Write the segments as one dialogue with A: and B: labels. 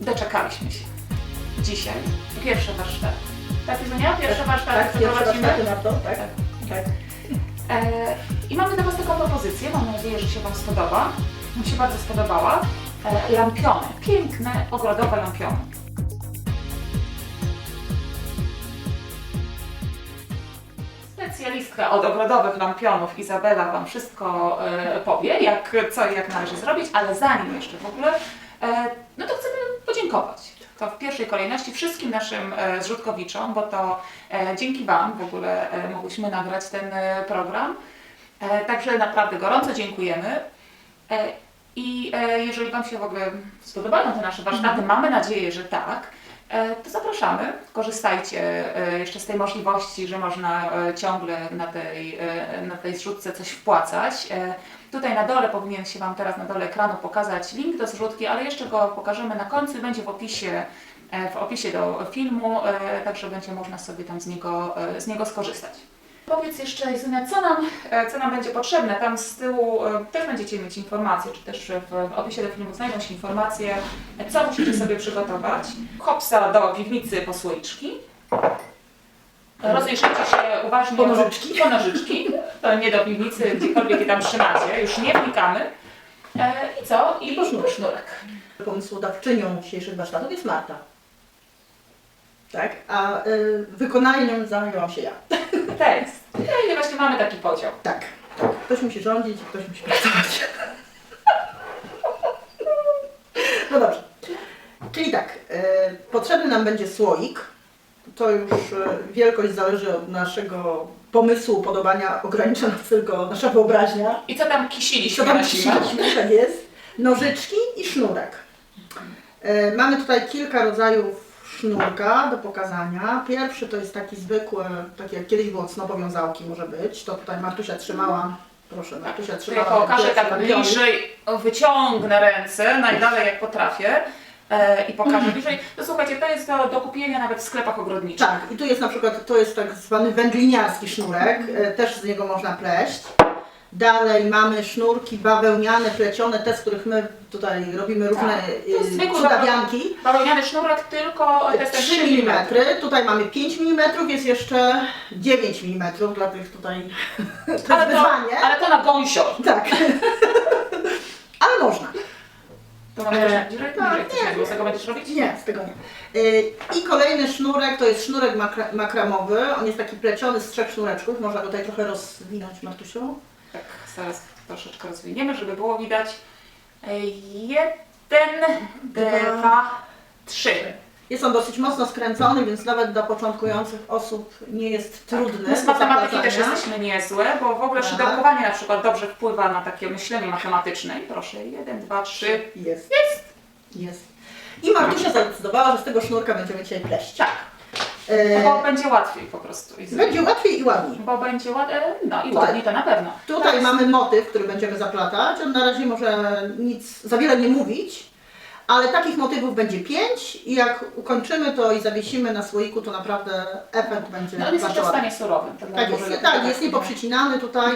A: doczekaliśmy się. Dzisiaj pierwsze warsztaty. Tak, Izunia? Pierwsze warsztaty
B: Tak, pierwsze warsztaty na to, tak? tak.
A: E, I mamy dla Was taką propozycję, mam nadzieję, że się Wam spodoba. Mi się bardzo spodobała. E, lampiony, piękne, ogrodowe lampiony. Specjalistka od ogrodowych lampionów Izabela Wam wszystko e, powie, jak, co i jak należy zrobić, ale zanim jeszcze w ogóle, e, no to chcemy podziękować. To w pierwszej kolejności wszystkim naszym e, zrzutkowiczom, bo to e, dzięki Wam w ogóle e, mogłyśmy nagrać ten program. Także naprawdę gorąco dziękujemy. I jeżeli Wam się w ogóle spodobają te nasze warsztaty, mamy nadzieję, że tak, to zapraszamy. Korzystajcie e, jeszcze z tej możliwości, że można e, ciągle na tej, e, na tej zrzutce coś wpłacać. E, Tutaj na dole powinien się Wam teraz na dole ekranu pokazać link do zrzutki, ale jeszcze go pokażemy na końcu będzie w opisie, e, w opisie do filmu, e, także będzie można sobie tam z niego, e, z niego skorzystać. Powiedz jeszcze, Izunia, co nam, e, co nam będzie potrzebne? Tam z tyłu e, też będziecie mieć informacje, czy też w, opisie do filmu znajdą się informacje, e, co musicie sobie przygotować. Hopsa do piwnicy po słoiczki. Rozejrzyjcie się uważnie.
B: Po nożyczki.
A: Po nożyczki. To nie do piwnicy, gdziekolwiek je tam trzymacie. Już nie wnikamy. I co? I
B: Po sznurek.
A: sznurek.
B: Pomysłodawczynią dzisiejszych warsztatów jest Marta. Tak? A y, wykonaniem zajęłam się ja.
A: Tekst. No i właśnie mamy taki podział.
B: Tak. Ktoś musi rządzić, ktoś musi pracować. No dobrze. Czyli tak, y, potrzebny nam będzie słoik. To już y, wielkość zależy od naszego pomysłu, podobania, ogranicza nas tylko nasza wyobraźnia.
A: I co tam kisiliśmy
B: Co tam
A: na
B: kisiliśmy, tak jest. Nożyczki i sznurek. E, mamy tutaj kilka rodzajów sznurka do pokazania. Pierwszy to jest taki zwykły, taki jak kiedyś było cnopowiązałki może być. To tutaj Martusia trzymała. Proszę, Martusia trzymała.
A: ja pokażę
B: pierwsze
A: tak
B: lampiony.
A: bliżej, wyciągnę ręce najdalej jak potrafię e, i pokażę bliżej. To słuchajcie, to jest do, do kupienia nawet w sklepach ogrodniczych.
B: Tak, i tu jest na przykład, to jest tak zwany wędliniarski sznurek, e, też z niego można pleść. Dalej mamy sznurki bawełniane, plecione, te, z których my tutaj robimy różne
A: Tak, to jest
B: e,
A: zwykły
B: przydawianki.
A: Bawełniany sznurek tylko to jest ten
B: 3 mm, tutaj mamy 5 mm, jest jeszcze 9 mm dla tych tutaj, to jest
A: Ale to,
B: wyzwanie.
A: ale to na gąsior.
B: Tak. Ale można.
A: To mamy
B: E,
A: też bliżej,
B: tak, nie.
A: z tego będziesz robić?
B: Nie, z tego nie. Y, I kolejny sznurek to jest sznurek makra makramowy. On jest taki pleciony z trzech sznureczków. Można go tutaj trochę rozwinąć, Martusiu.
A: Tak, zaraz troszeczkę rozwiniemy, żeby było widać. Jeden,
B: Dwa.
A: trzy.
B: Jest on dosyć mocno skręcony, więc nawet dla początkujących osób nie jest trudny.
A: My z
B: do
A: matematyki też
B: zaplatania.
A: jesteśmy niezłe, bo w ogóle
B: Tak.
A: szydełkowanie na przykład dobrze wpływa na takie myślenie matematyczne. I proszę, jeden, dwa, trzy.
B: Jest. Jest. Jest. I Martusia zadecydowała, że z tego sznurka będziemy dzisiaj pleść.
A: Tak, bo będzie łatwiej po prostu. I
B: będzie łatwiej i ładniej.
A: Bo będzie ładniej, no i
B: Tutaj.
A: ładniej to na pewno.
B: Tutaj
A: Tak.
B: mamy motyw, który będziemy zaplatać. On na razie może nic, za wiele nie mówić, ale takich motywów będzie pięć i jak ukończymy to i zawiesimy na słoiku, to naprawdę efekt będzie
A: No on jest jeszcze w stanie surowym. to
B: Tak jest,
A: lepiej
B: tak, jest niepoprzycinany tutaj.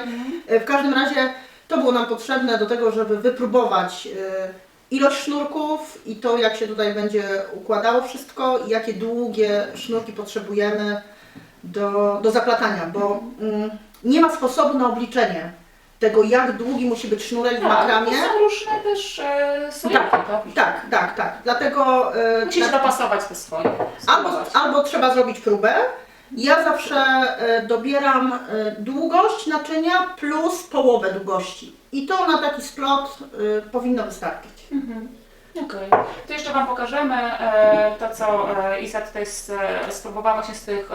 B: E, W każdym razie to było nam potrzebne do tego, żeby wypróbować e, ilość sznurków i to, jak się tutaj będzie układało wszystko i jakie długie sznurki potrzebujemy do, do zaplatania, bo mm, nie ma sposobu na obliczenie tego, jak długi musi być sznurek w
A: Tak,
B: makramie.
A: to są różne też e, słoiki,
B: Tak,
A: to
B: Tak, tak, tak. Dlatego e,
A: Musisz
B: na-
A: dopasować te swoje.
B: Albo,
A: spróbować.
B: albo trzeba zrobić próbę. Ja zawsze e, dobieram e, długość naczynia plus połowę długości. I to na taki splot e, powinno wystarczyć.
A: Mhm. Okej. To jeszcze Wam pokażemy e, to, co e, Isa tutaj s- e, spróbowała właśnie z tych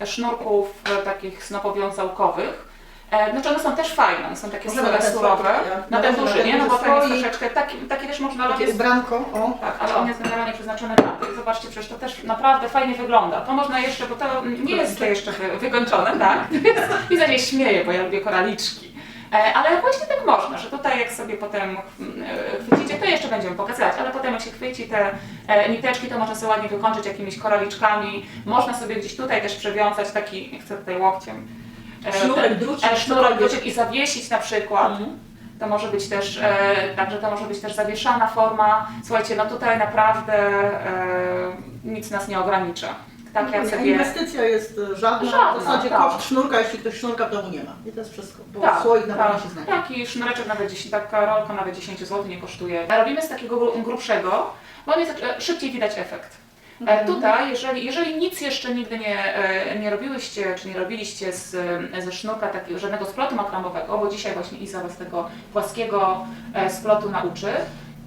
A: e, sznurków e, takich snopowiązałkowych. E, znaczy one są też fajne, one są takie
B: Możemy
A: surowe,
B: na ten
A: surowe,
B: słoik, ja-
A: na ten duży,
B: ten
A: nie? No bo
B: duży
A: to jest
B: słoik.
A: troszeczkę, taki, taki też można
B: Takie
A: robić,
B: ubranko. O.
A: tak, ale on jest generalnie przeznaczony na tych. Zobaczcie, przecież to też naprawdę fajnie wygląda. To można jeszcze, bo to nie jest to jeszcze wy, wykończone, tak? Widzę, się śmieję, bo ja lubię koraliczki. E, Ale właśnie tak można, że tutaj jak sobie potem mm, e, chwycicie, to jeszcze będziemy pokazywać, ale potem jak się chwyci te e, niteczki, to można sobie ładnie wykończyć jakimiś koraliczkami. Można sobie gdzieś tutaj też przewiązać taki, nie chcę tutaj łokciem,
B: Sznurek,
A: sznurek, drucik i zawiesić na przykład.
B: Mhm.
A: To może być też, e, także to może być też zawieszana forma. Słuchajcie, no tutaj naprawdę e, nic nas nie ogranicza. Tak
B: Nie,
A: sobie...
B: Inwestycja jest e, żadna,
A: Żadna,
B: w zasadzie
A: tak.
B: koszt sznurka, jeśli ktoś sznurka w domu nie ma. I to jest wszystko, bo
A: Tak,
B: słoik na pewno
A: tak,
B: się znajdzie.
A: tak, i sznureczek nawet 10, taka rolka nawet 10 zł nie kosztuje. Robimy z takiego gru- grubszego, bo on jest, e, szybciej widać efekt. E,
B: Mhm.
A: Tutaj, jeżeli, jeżeli nic jeszcze nigdy nie, e, nie robiłyście, czy nie robiliście z, e, ze sznurka takiego, żadnego splotu makramowego, bo dzisiaj właśnie Iza Was tego płaskiego e, splotu nauczy,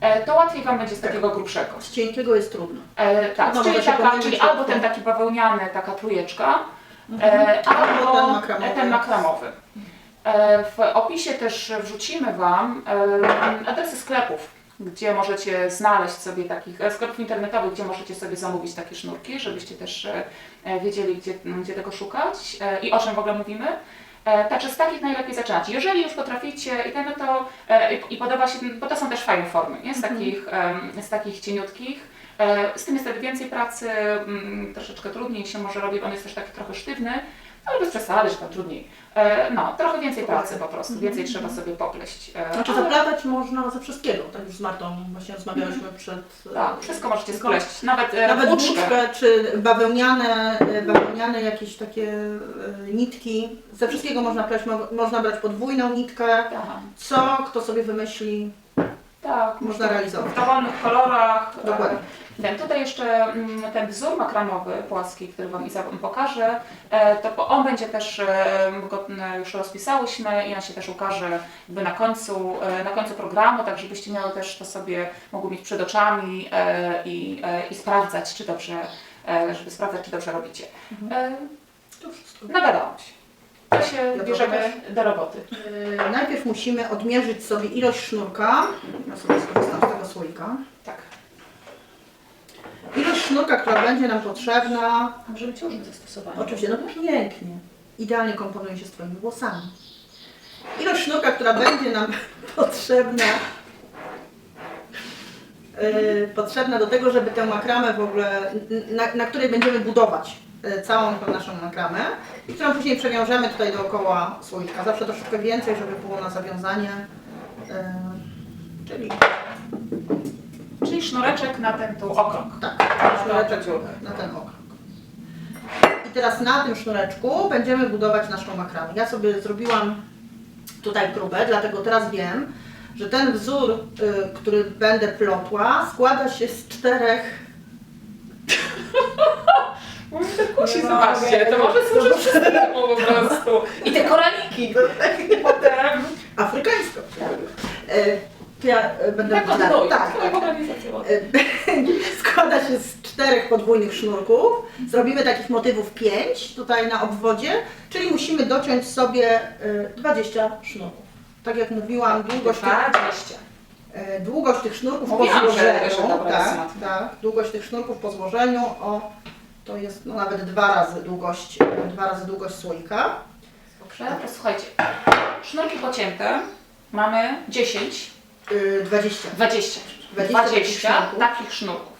A: e, to łatwiej Wam będzie z takiego grubszego.
B: Z cienkiego jest trudno.
A: E, tak, czyli,
B: może się
A: taka,
B: pomylić
A: czyli albo ten taki bawełniany, taka trójeczka,
B: Mhm.
A: e, albo
B: ten makramowy.
A: ten makramowy. E, w opisie też wrzucimy Wam e, adresy sklepów, gdzie możecie znaleźć sobie takich, e, sklepów internetowych, gdzie możecie sobie zamówić takie sznurki, żebyście też e, e, wiedzieli, gdzie, gdzie tego szukać e, i o czym w ogóle mówimy. E, Także z takich najlepiej zaczynać. Jeżeli już potraficie i ten, to e, i, podoba się, bo to są też fajne formy, nie? Z, takich, em, z takich cieniutkich. E, Z tym jest wtedy więcej pracy, mm, troszeczkę trudniej się może robi, on jest też taki trochę sztywny, ale bez przesady, że tam trudniej. E, No, trochę więcej pracy po prostu, więcej trzeba sobie popleść.
B: Znaczy
A: ale-
B: zaplatać można ze wszystkiego, tak już z Martą właśnie rozmawialiśmy przed... e,
A: Tak, wszystko możecie spleść, nawet,
B: Nawet
A: włóczkę.
B: czy bawełniane, bawełniane jakieś takie nitki. Ze wszystkiego można pleć, mo- można brać podwójną nitkę.
A: Tak,
B: Co kto sobie wymyśli,
A: tak,
B: można realizować.
A: w dowolnych kolorach.
B: Dokładnie.
A: E, Ten, tutaj jeszcze mm, ten wzór makramowy płaski, który Wam Iza pokaże, e, to on będzie też, e, go już rozpisałyśmy i on się też ukaże jakby na końcu, na końcu programu, tak żebyście miały też to sobie, mogły mieć przed oczami i, i sprawdzać, czy dobrze, żeby sprawdzać, czy dobrze robicie. E,
B: To wszystko.
A: Nagadałam się. To się
B: Ja
A: bierzemy
B: też.
A: do roboty.
B: E, Najpierw musimy odmierzyć sobie ilość sznurka. Ja sobie skorzystam z tego słoika.
A: Tak.
B: Ilość sznurka, która będzie nam potrzebna.
A: Możemy ciążnik zastosować.
B: Oczywiście, no pięknie. Idealnie komponuje się z Twoimi włosami. Ilość sznurka, która będzie nam potrzebna, yy, potrzebna do tego, żeby tę makramę w ogóle, na, na której będziemy budować yy, całą tą naszą makramę, i którą później przewiążemy tutaj dookoła słoika. Zawsze troszeczkę więcej, żeby było na zawiązanie. Yy, czyli
A: Czyli sznureczek na ten tu okrąg.
B: tak, sznureczek na ten okrąg. I teraz na tym sznureczku będziemy budować naszą makramę. Ja sobie zrobiłam tutaj próbę, dlatego teraz wiem, że ten wzór, y, który będę plotła, składa się z czterech.
A: Kusi,
B: No,
A: zobaczcie, to
B: nie,
A: może służyć wszystkiemu po prostu. I te koraliki potem.
B: afrykańsko. Y, to ja y, będę
A: Tak,
B: tak, tak. Y, składa się z czterech podwójnych sznurków. Zrobimy takich motywów pięć tutaj na obwodzie, czyli musimy dociąć sobie y, 20 sznurków. Tak jak mówiłam, długość tych,
A: 20.
B: y, długość tych sznurków po
A: Mówiłam, że-
B: złożeniu,
A: że
B: tak, tak, długość tych sznurków po złożeniu, o, to jest no, nawet dwa razy długość, dwa razy długość słoika.
A: Dobrze, to słuchajcie. Sznurki pocięte. Mamy 10,
B: Y, 20.
A: 20.
B: 20 takich
A: 20
B: sznurków.
A: takich sznurków.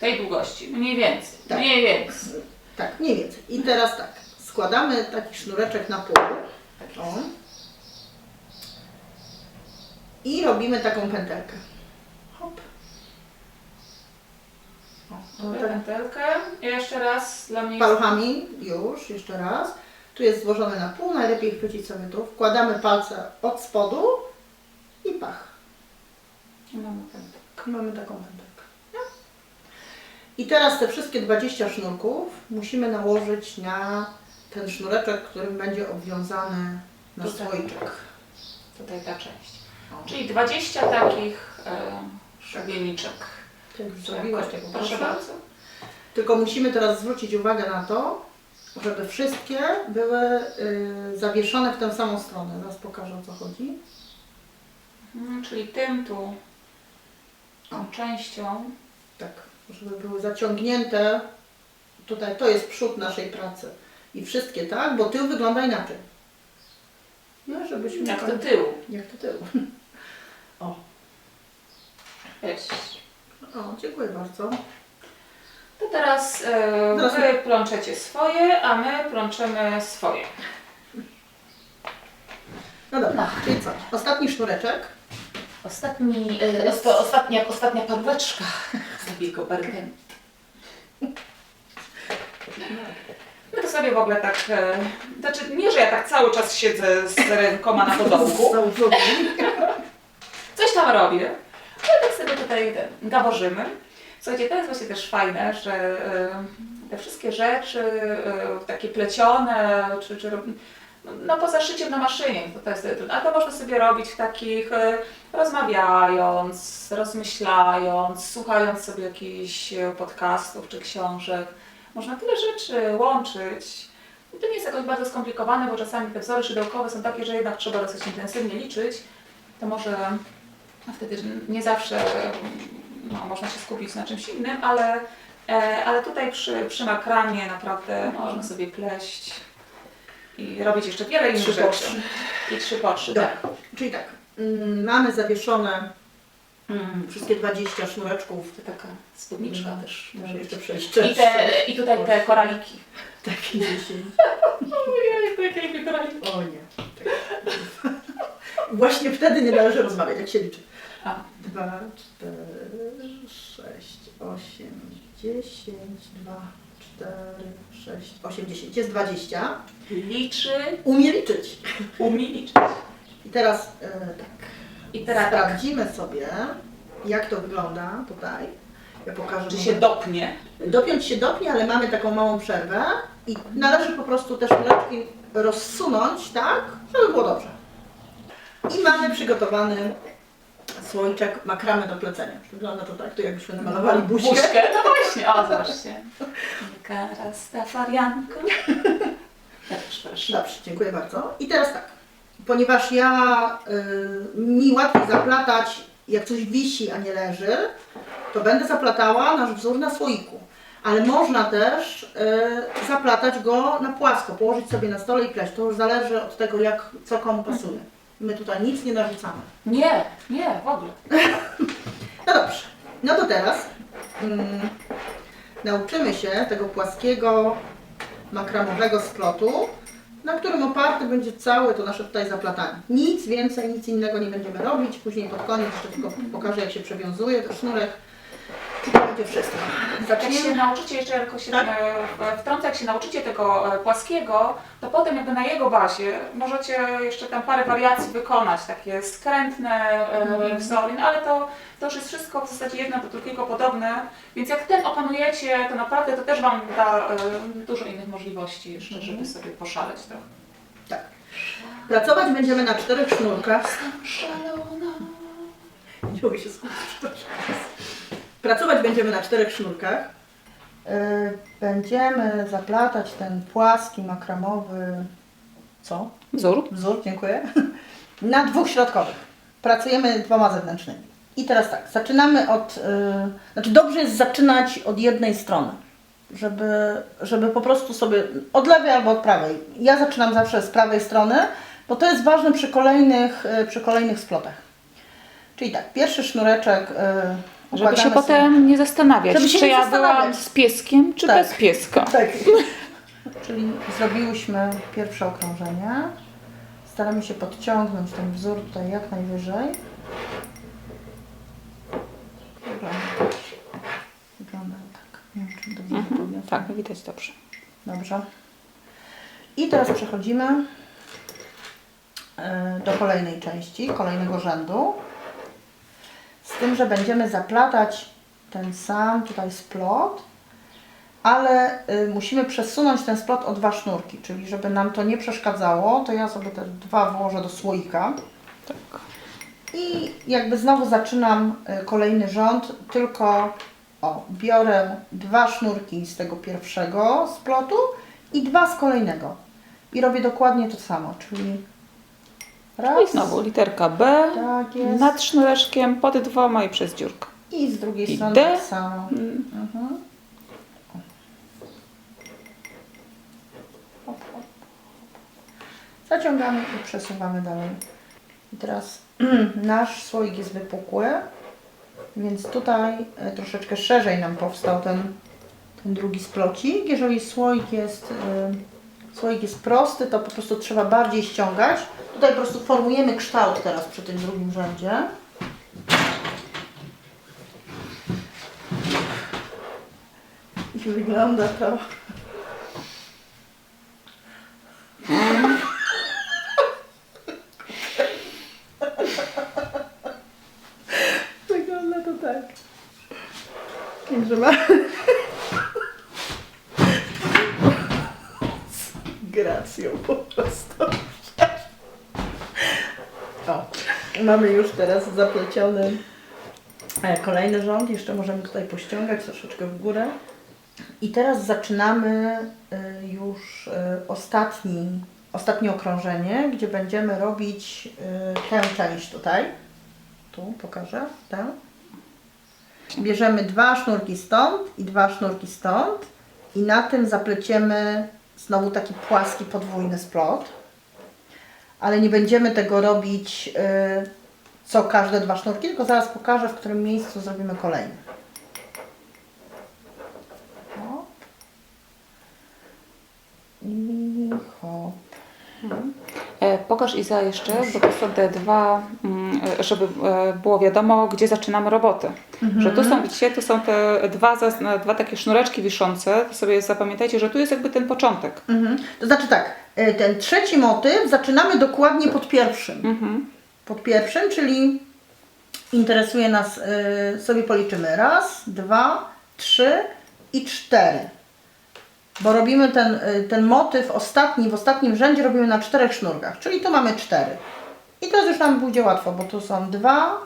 A: Tej długości. Mniej więcej.
B: Tak.
A: Mniej więcej.
B: Tak, mniej więcej. I teraz tak, składamy taki sznureczek na pół. O. I robimy taką pętelkę. Hop. O,
A: Mamy
B: tak.
A: pętelkę. I jeszcze raz dla mnie.
B: Paluchami, już, jeszcze raz. Tu jest złożone na pół, najlepiej chwycić sobie tu. Wkładamy palce od spodu i pach.
A: Mamy pętelkę.
B: Mamy taką pętelkę. No. I teraz te wszystkie 20 sznurków musimy nałożyć na ten sznureczek, którym będzie obwiązany nasz
A: Tutaj.
B: słoiczek.
A: Tutaj ta część.
B: O.
A: Czyli 20 takich e.
B: Zrobiłaś tego,
A: Proszę bardzo.
B: Tylko musimy teraz zwrócić uwagę na to, żeby wszystkie były y, zawieszone w tę samą stronę. Zaraz pokażę o co chodzi.
A: Mm, czyli tym tu tą częścią.
B: Tak, żeby były zaciągnięte. Tutaj to jest przód naszej pracy. I wszystkie tak, bo tył wygląda inaczej. No, żebyśmy
A: Jak
B: tak-
A: do tyłu.
B: Jak to tył. O,
A: Jest.
B: O, dziękuję bardzo.
A: To teraz e,
B: Teraz-
A: Wy plączecie swoje, a my plączemy swoje.
B: No dobra, czyli co? Ostatni sznureczek.
A: Ostatni, e, osta, ostatnia, jak ostatnia paróweczka z takiego Bergen. No to sobie w ogóle tak, e, znaczy nie, że ja tak cały czas siedzę z rękoma na podłogу, coś tam robię, ale tak sobie tutaj gaworzymy. Słuchajcie, to jest właśnie też fajne, że e, te wszystkie rzeczy e, takie plecione, czy, czy no poza szyciem na maszynie, to, to jest, a to można sobie robić w takich e, rozmawiając, rozmyślając, słuchając sobie jakichś podcastów czy książek. Można tyle rzeczy łączyć. I to nie jest jakoś bardzo skomplikowane, bo czasami te wzory szydełkowe są takie, że jednak trzeba dosyć intensywnie liczyć. To może a wtedy nie zawsze no, można się skupić na czymś innym, ale, e, ale tutaj przy, przy makramie naprawdę można sobie pleść i robić jeszcze wiele innych
B: Trzy po
A: rzeczy.
B: trzy.
A: I trzy po trzy,
B: Dobra,
A: tak.
B: czyli tak. mm, Mamy zawieszone mm, wszystkie 20 sznureczków.
A: To taka spódniczka
B: Mm,
A: też. Może
B: jeszcze przejść.
A: I, te, I tutaj te koraliki.
B: Takie 10.
A: Ojej, jakie koraliki.
B: O nie. Czekaj. Właśnie wtedy nie należy rozmawiać, jak się liczy.
A: A.
B: 2, 4, 6, 8, 10, 2, 4, 6, 8, 10. Jest 20.
A: Liczy,
B: Umie liczyć.
A: umie liczyć.
B: I teraz e, tak.
A: I teraz tak,
B: Sprawdzimy sobie, jak to wygląda tutaj. Ja pokażę.
A: czy się dopnie.
B: Dopiąć się dopnie, ale mamy taką małą przerwę i należy po prostu te szpileczki rozsunąć, tak, żeby było dobrze. I mamy przygotowany słoiczek makramy do plecenia. Wygląda to tak, to jakbyśmy namalowali buźkę.
A: Buźkę, no właśnie, o zobaczcie. Jaka rastafarianka. Też proszę.
B: Dobrze, dziękuję bardzo. I teraz tak, ponieważ ja y, mi łatwiej zaplatać, jak coś wisi, a nie leży, to będę zaplatała nasz wzór na słoiku. Ale można też y, zaplatać go na płasko, położyć sobie na stole i pleść. To już zależy od tego, jak co komu pasuje. My tutaj nic nie narzucamy.
A: Nie, nie, w ogóle.
B: No dobrze, no to teraz mm, nauczymy się tego płaskiego, makramowego splotu, na którym oparty będzie całe to nasze tutaj zaplatanie. Nic więcej, nic innego nie będziemy robić. Później pod koniec jeszcze tylko pokażę, jak się przewiązuje ten sznurek. I to będzie wszystko.
A: Jak się
B: Zaczniemy.
A: nauczycie, jeszcze tylko się
B: Tak.
A: e, wtrącę, jak się nauczycie tego e, płaskiego, to potem jakby na jego bazie możecie jeszcze tam parę wariacji wykonać, takie skrętne
B: Mhm.
A: wzory, no ale to, to już jest wszystko w zasadzie jedno do drugiego podobne, więc jak ten opanujecie, to naprawdę to też Wam da dużo innych możliwości jeszcze,
B: Mhm.
A: żeby sobie poszaleć trochę.
B: Tak. Pracować będziemy na czterech sznurkach.
A: Szalona.
B: Nie mogę się skupić. Pracować będziemy na czterech sznurkach. Yy, Będziemy zaplatać ten płaski, makramowy. Co?
A: Wzór?
B: Wzór, dziękuję. Na dwóch środkowych. Pracujemy dwoma zewnętrznymi. I teraz tak, zaczynamy od. Yy, znaczy, dobrze jest zaczynać od jednej strony, żeby, żeby po prostu sobie od lewej albo od prawej. Ja zaczynam zawsze z prawej strony, bo to jest ważne przy kolejnych, yy, przy kolejnych splotach. Czyli tak, pierwszy sznureczek. Yy,
C: Żeby się potem nie zastanawiać,
B: Żeby się
C: czy
B: nie
C: ja
B: zastanawiać.
C: byłam z pieskiem, czy
B: Tak.
C: bez pieska.
B: Tak. Czyli zrobiłyśmy pierwsze okrążenie. Staramy się podciągnąć ten wzór tutaj jak najwyżej. Wygląda, wygląda tak. Nie wiem, czy dobrze
C: Mhm,
B: podniosę.
C: tak, widać dobrze.
B: Dobrze. I teraz przechodzimy e, do kolejnej części, kolejnego rzędu. Tym, że będziemy zaplatać ten sam tutaj splot, ale y, musimy przesunąć ten splot o dwa sznurki, czyli żeby nam to nie przeszkadzało, to ja sobie te dwa włożę do słoika.
C: Tak.
B: I jakby znowu zaczynam y, kolejny rząd, tylko o, biorę dwa sznurki z tego pierwszego splotu i dwa z kolejnego. I robię dokładnie to samo, czyli raz,
C: I znowu literka B
B: tak jest,
C: nad sznureczkiem, pod dwoma i przez dziurkę.
B: i z drugiej
C: i
B: strony
C: D.
B: tak samo.
C: Mm,
B: Mhm. Hop, hop. Zaciągamy i przesuwamy dalej. I teraz nasz słoik jest wypukły, więc tutaj e, troszeczkę szerzej nam powstał ten, ten drugi splocik. Jeżeli słoik jest słoik jest prosty, to po prostu trzeba bardziej ściągać. Tutaj po prostu formujemy kształt teraz przy tym drugim rzędzie. I wygląda to. Wygląda to tak. Że gracją po prostu. O, mamy już teraz zapleciony e, kolejny rząd. Jeszcze możemy tutaj pościągać troszeczkę w górę. I teraz zaczynamy e, już e, ostatni, ostatnie okrążenie, gdzie będziemy robić tę część tutaj. Tu pokażę tę. Bierzemy dwa sznurki stąd i dwa sznurki stąd i na tym zapleciemy znowu taki płaski podwójny splot. Ale nie będziemy tego robić y, co każde dwa sznurki, tylko zaraz pokażę w którym miejscu zrobimy kolejny. I hop.
C: E, pokaż Iza jeszcze, dwa, mm, e, żeby e, było wiadomo, gdzie zaczynamy roboty. Że tu są, widzicie, tu są te dwa, zas- dwa takie sznureczki wiszące. To sobie zapamiętajcie, że tu jest jakby ten początek.
B: Mhm. To znaczy tak, ten trzeci motyw zaczynamy dokładnie pod pierwszym.
C: Mhm.
B: pod pierwszym, czyli interesuje nas, sobie policzymy raz, dwa, trzy i cztery. Bo robimy ten, y, ten motyw ostatni, w ostatnim rzędzie robimy na czterech sznurkach, czyli tu mamy cztery. I teraz już nam pójdzie łatwo, bo tu są dwa,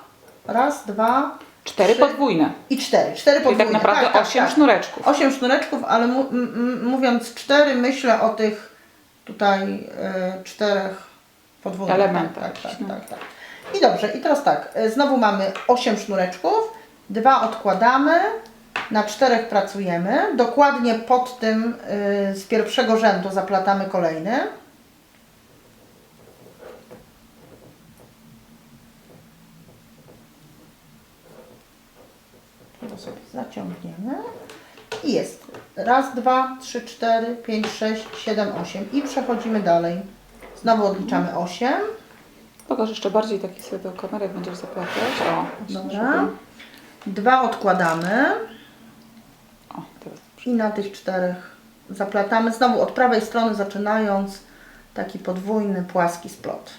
B: raz, dwa
C: Cztery
B: Trzy.
C: podwójne.
B: i cztery. Cztery
C: Czyli tak
B: podwójne.
C: naprawdę osiem sznureczków.
B: Osiem sznureczków, ale mu, m, m, mówiąc cztery, myślę o tych tutaj y, czterech podwójnych.
C: Elementach.
B: Tak, tak, tak, tak, tak. I dobrze, i teraz tak, y, znowu mamy osiem sznureczków, dwa odkładamy, na czterech pracujemy, dokładnie pod tym y, z pierwszego rzędu zaplatamy kolejny. To sobie zaciągniemy. I jest. Raz, dwa, trzy, cztery, pięć, sześć, siedem, osiem. I przechodzimy dalej. Znowu odliczamy osiem.
C: Pokaż jeszcze bardziej taki sobie do kamery, jak będziesz zaplatać. O,
B: Dobra. Dwa odkładamy. I na tych czterech zaplatamy. Znowu od prawej strony zaczynając taki podwójny, płaski splot.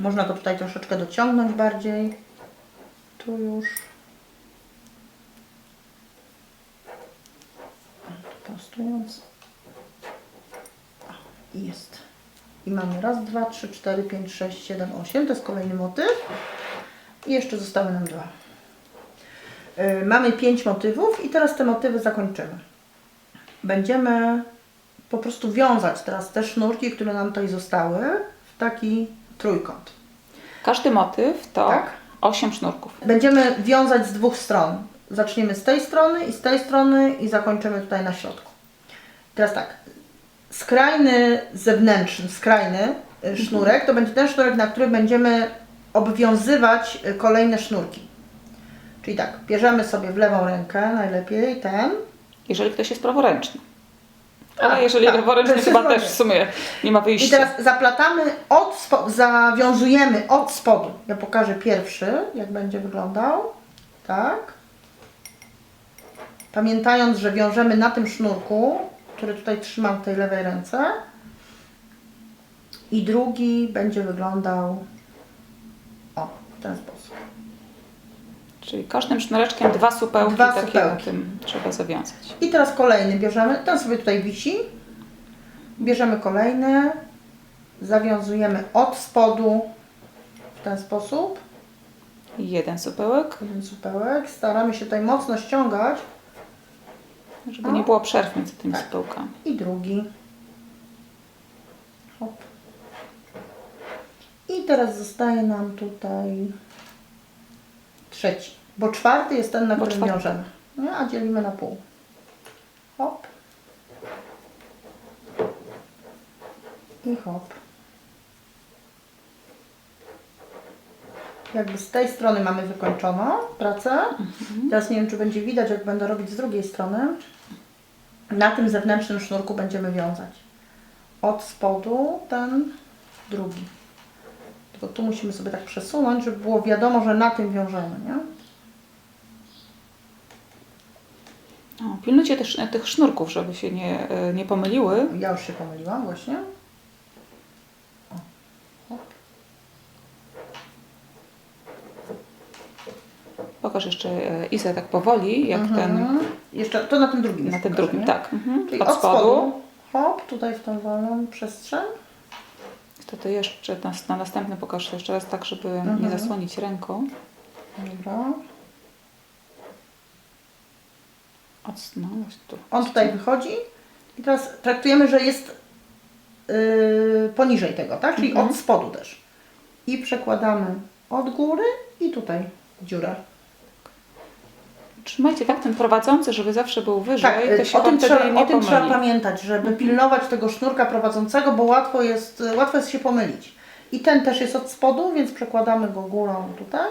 B: Można to tutaj troszeczkę dociągnąć bardziej. Tu już. Tu Prostując. I jest. I mamy raz, dwa, trzy, cztery, pięć, sześć, siedem, osiem. To jest kolejny motyw. I jeszcze zostały nam dwa. Y, Mamy pięć motywów i teraz te motywy zakończymy. Będziemy po prostu wiązać teraz te sznurki, które nam tutaj zostały, w taki trójkąt.
C: Każdy motyw to
B: Tak.
C: osiem sznurków.
B: Będziemy wiązać z dwóch stron. Zaczniemy z tej strony i z tej strony i zakończymy tutaj na środku. Teraz tak, skrajny zewnętrzny, skrajny y, sznurek to będzie ten sznurek, na który będziemy obwiązywać y, kolejne sznurki. Czyli tak, bierzemy sobie w lewą rękę najlepiej ten,
C: Jeżeli ktoś jest praworęczny.
B: Tak,
C: Ale jeżeli
B: tak.
C: leworęczny
B: To
C: chyba też w sumie nie ma
B: I
C: wyjścia.
B: teraz zaplatamy od spodu, zawiązujemy od spodu. Ja pokażę pierwszy, jak będzie wyglądał. Tak. Pamiętając, że wiążemy na tym sznurku, który tutaj trzymam w tej lewej ręce. I drugi będzie wyglądał o, w ten sposób.
C: Czyli każdym sznureczkiem dwa supełki
B: Dwa
C: takie
B: supełki.
C: na tym trzeba zawiązać.
B: I teraz kolejny bierzemy, ten sobie tutaj wisi. Bierzemy kolejny, zawiązujemy od spodu w ten sposób.
C: Jeden supełek,
B: Jeden supełek. Staramy się tutaj mocno ściągać.
C: żeby nie było przerw między tymi
B: Tak.
C: supełkami.
B: I drugi. Hop. I teraz zostaje nam tutaj trzeci. Bo czwarty jest ten, na
C: Bo
B: którym
C: czwarty.
B: wiążemy. No, a dzielimy na pół. Hop. I hop. Jakby z tej strony mamy wykończoną pracę. Teraz nie wiem, czy będzie widać, jak będę robić z drugiej strony. Na tym zewnętrznym sznurku będziemy wiązać. od spodu ten drugi. Tylko tu musimy sobie tak przesunąć, żeby było wiadomo, że na tym wiążemy, nie?
C: O, pilnujcie też e, tych sznurków, żeby się nie, e, nie pomyliły.
B: Ja już się pomyliłam właśnie. O, hop.
C: Pokaż jeszcze e, Izę tak powoli, jak ten
B: Mhm. Jeszcze to na tym drugim.
C: na tym
B: pokażę,
C: drugim,
B: nie?
C: tak. Mhm.
B: Czyli
C: Od spodu.
B: Hop, tutaj w tą wolną przestrzeń.
C: To ty jeszcze na, na następny pokaż to jeszcze raz tak, żeby nie
B: Mhm.
C: zasłonić ręką.
B: Dobra.
C: Od, no, tu.
B: On tutaj wychodzi i teraz traktujemy, że jest yy, poniżej tego, tak? Czyli
C: Mhm.
B: od spodu też. I przekładamy od góry i tutaj dziurę.
C: Trzymajcie tak ten prowadzący, żeby zawsze był wyżej,
B: Tak,
C: to
B: yy,
C: się
B: o tym, trzeba,
C: nie
B: o tym trzeba pamiętać, żeby pilnować tego sznurka prowadzącego, bo łatwo jest, y, łatwo jest się pomylić. I ten też jest od spodu, więc przekładamy go górą tutaj.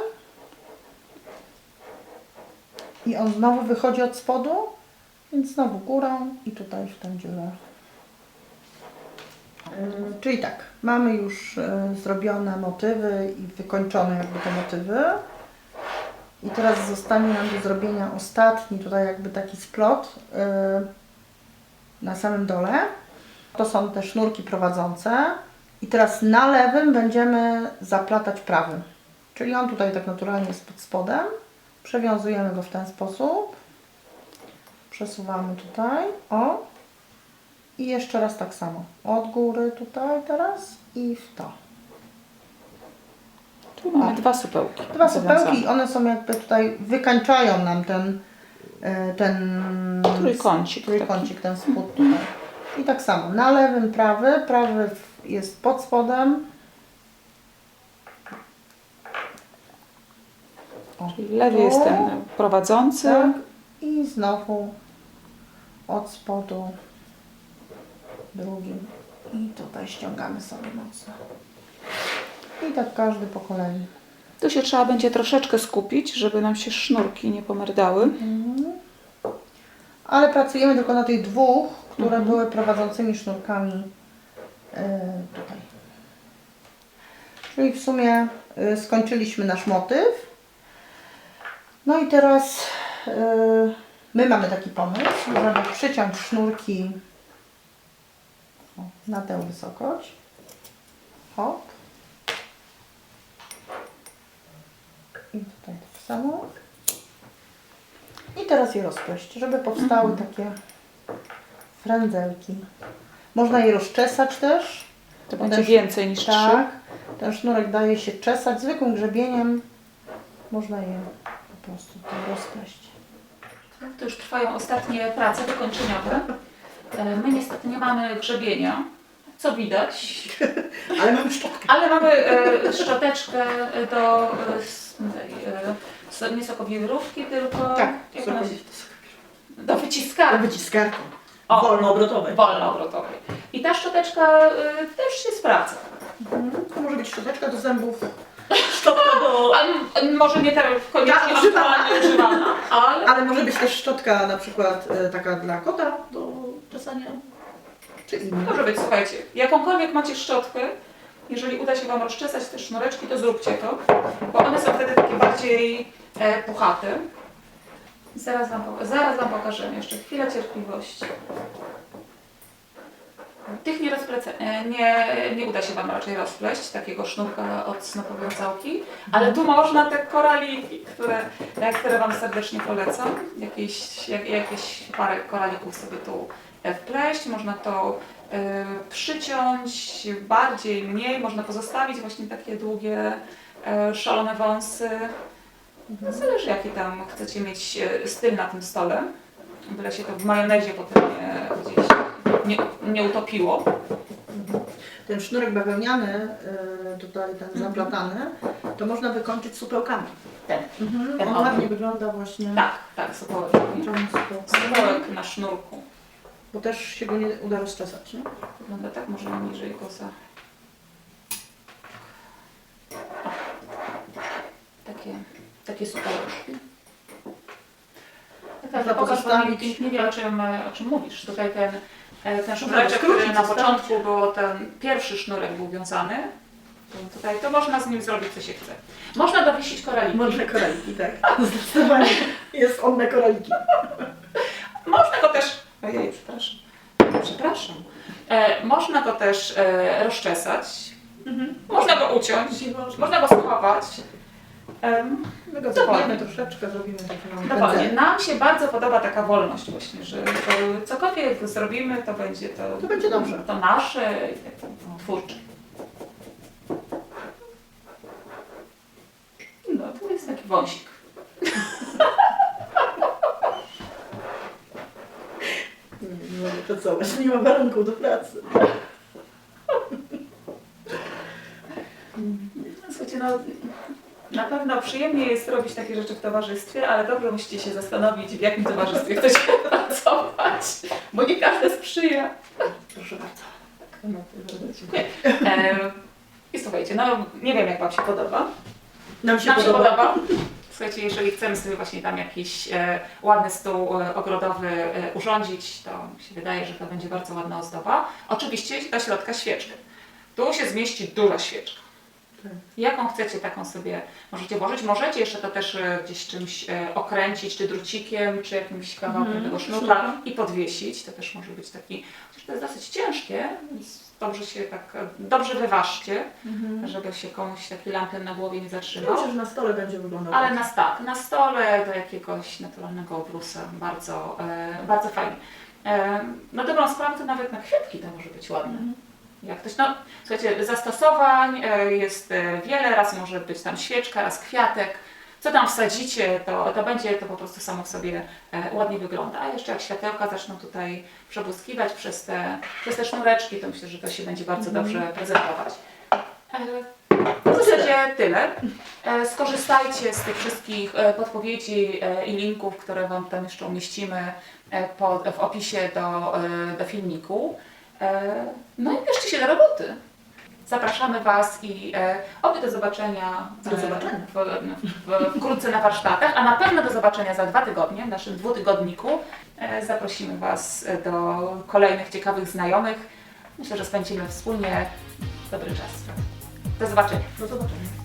B: I on znowu wychodzi od spodu, więc znowu górą i tutaj w tę dziurę. Yy, Czyli tak, mamy już y, zrobione motywy i wykończone jakby te motywy. I teraz zostanie nam do zrobienia ostatni tutaj jakby taki splot yy, na samym dole. To są te sznurki prowadzące. I teraz na lewym będziemy zaplatać prawym. Czyli on tutaj tak naturalnie jest pod spodem. Przewiązujemy go w ten sposób. Przesuwamy tutaj. O. I jeszcze raz tak samo. Od góry tutaj teraz i w to.
C: Tu mamy dwa supełki.
B: Dwa supełki, one są jakby tutaj, wykańczają nam ten, e, ten
C: Trójkącik
B: trójkącik ten spód tutaj. I tak samo, na lewym prawy, prawy w- jest pod spodem.
C: Czyli lewy jest ten prowadzący.
B: tak. I znowu od spodu drugim. I tutaj ściągamy sobie mocno. I tak każdy po kolei.
C: Tu się trzeba będzie troszeczkę skupić, żeby nam się sznurki nie pomerdały.
B: Ale pracujemy tylko na tych dwóch, które
C: Mhm.
B: były prowadzącymi sznurkami e, tutaj. Czyli w sumie e, skończyliśmy nasz motyw. No i teraz e, my mamy taki pomysł, żeby przyciąć sznurki na tę wysokość. Hop. I tutaj tak samo. I teraz je rozpleść, żeby powstały takie frędzelki. Można je rozczesać też.
C: To będzie
B: się-
C: więcej niż trzy.
B: Tak. Ten sznurek daje się czesać zwykłym grzebieniem. Można je po prostu tak rozpleść.
A: To już trwają ostatnie prace wykończeniowe. E, My niestety nie mamy grzebienia, co widać,
B: Ale mamy szczotkę.
A: ale mamy e, szczoteczkę do, e, nie sokowirówki, tylko
B: Tak,
A: jak ona się, do wyciskania.
B: wyciskarką.
A: O,
B: Wolnoobrotowej.
A: Wolnoobrotowej. I ta szczoteczka e, też się sprawdza.
B: Mhm. To może być szczoteczka do zębów.
D: Szczotka do...
A: A, m, może nie ta koniecznie
B: Tak, używana.
A: aktualnie używana, ale
B: Ale może być też szczotka na przykład e, taka dla kota.
D: do czesania.
B: Czy inna.
A: Może być, słuchajcie, jakąkolwiek macie szczotkę, jeżeli uda się Wam rozczesać te sznureczki, to zróbcie to, bo one są wtedy takie bardziej e, puchate. Zaraz wam, zaraz wam jeszcze chwilę cierpliwości. Tych nie, rozplece, e, nie, nie uda się Wam raczej rozpleść, takiego sznurka od snopowiązałki, ale tu można te koraliki, które, e, które Wam serdecznie polecam. Jakieś, jak, jakieś parę koralików sobie tu e, wpleść, można to przyciąć bardziej, mniej, można pozostawić właśnie takie długie, e, szalone wąsy. Zależy jaki tam chcecie mieć e, styl na tym stole. Byle się to w majonezie potem nie, gdzieś nie, nie utopiło.
B: Ten sznurek bawełniany, tutaj ten zaplatany, to można wykończyć supełkami.
A: Ten.
B: Mhm.
A: Ten
B: On
A: on.
B: ładnie wygląda właśnie.
A: Tak, tak,
B: supełkami.
A: Sokołek na sznurku.
B: Bo też się go nie uda rozczesać, nie?
A: Wygląda tak, może niżej kosa. O. Takie, takie sokołeczki. Tak,
B: Można
A: pokaż Pani, nie wiem o czym, o czym mówisz. Tutaj ten E, Ten sznureczek, który na
B: zostawić.
A: początku było ten pierwszy sznurek był wiązany, to tutaj to można z nim zrobić co się chce. Można dowiesić koraliki.
B: Można koraliki, tak. Zdecydowanie jest on na koraliki.
A: Można go też. Ojej. E, można go też e, rozczesać. Można go uciąć. Można go schować. Em,
B: My go zabijemy troszeczkę, zrobimy taki mały
A: Dokładnie.
B: pędzel.
A: Nam się bardzo podoba taka wolność właśnie, że e, cokolwiek zrobimy, to będzie to,
B: To będzie dobrze.
A: to nasze i tak no, twórcze. No, tu jest taki wąsik.
B: Nie, nie mogę pracować, nie ma warunków do pracy.
A: Słuchajcie, no na pewno przyjemnie jest robić takie rzeczy w towarzystwie, ale dobrze musicie się zastanowić, w jakim towarzystwie chcecie pracować, bo nie każde sprzyja. Proszę bardzo. Tak, no, dziękuję. E, I słuchajcie, no nie wiem jak Wam się podoba.
B: Nam się
A: Nam się
B: podoba.
A: podoba. Słuchajcie, jeżeli chcemy sobie właśnie tam jakiś e, ładny stół e, ogrodowy e, urządzić, to mi się wydaje, że to będzie bardzo ładna ozdoba. Oczywiście do środka świeczkę. Tu się zmieści duża świeczka.
B: Tak.
A: Jaką chcecie, taką sobie możecie włożyć. Możecie jeszcze to też e, gdzieś czymś e, okręcić, czy drucikiem, czy jakimś kawałkiem
B: Mhm,
A: tego sznurka i podwiesić. To też może być taki, chociaż to jest dosyć ciężkie, dobrze się tak, e, dobrze wyważcie,
B: Mhm.
A: żeby się komuś taki lampion na głowie nie zatrzymał.
B: Myślę, że na stole będzie wyglądał.
A: Ale
B: tak.
A: na, tak, na stole do jakiegoś naturalnego obrusa, bardzo, e, bardzo fajnie. E, na dobrą sprawę to nawet na kwiatki to może być ładne.
B: Mhm.
A: Jak ktoś, no słuchajcie, zastosowań e, jest e, wiele, raz może być tam świeczka, raz kwiatek. Co tam wsadzicie, to, to będzie to po prostu samo w sobie ładnie wygląda. A jeszcze jak światełka zaczną tutaj przebłyskiwać przez te, przez te sznureczki, to myślę, że to się będzie bardzo
B: Mhm.
A: dobrze prezentować. W zasadzie tyle. E, Skorzystajcie z tych wszystkich e, podpowiedzi e, i linków, które Wam tam jeszcze umieścimy w opisie do, do filmiku. No i bierzcie się do roboty. Zapraszamy Was i oby do zobaczenia,
B: Do zobaczenia.
A: W, w, wkrótce na warsztatach, a na pewno do zobaczenia za dwa tygodnie w naszym dwutygodniku. Zaprosimy Was do kolejnych ciekawych znajomych. Myślę, że spędzimy wspólnie dobry czas. Do zobaczenia.
B: Do zobaczenia.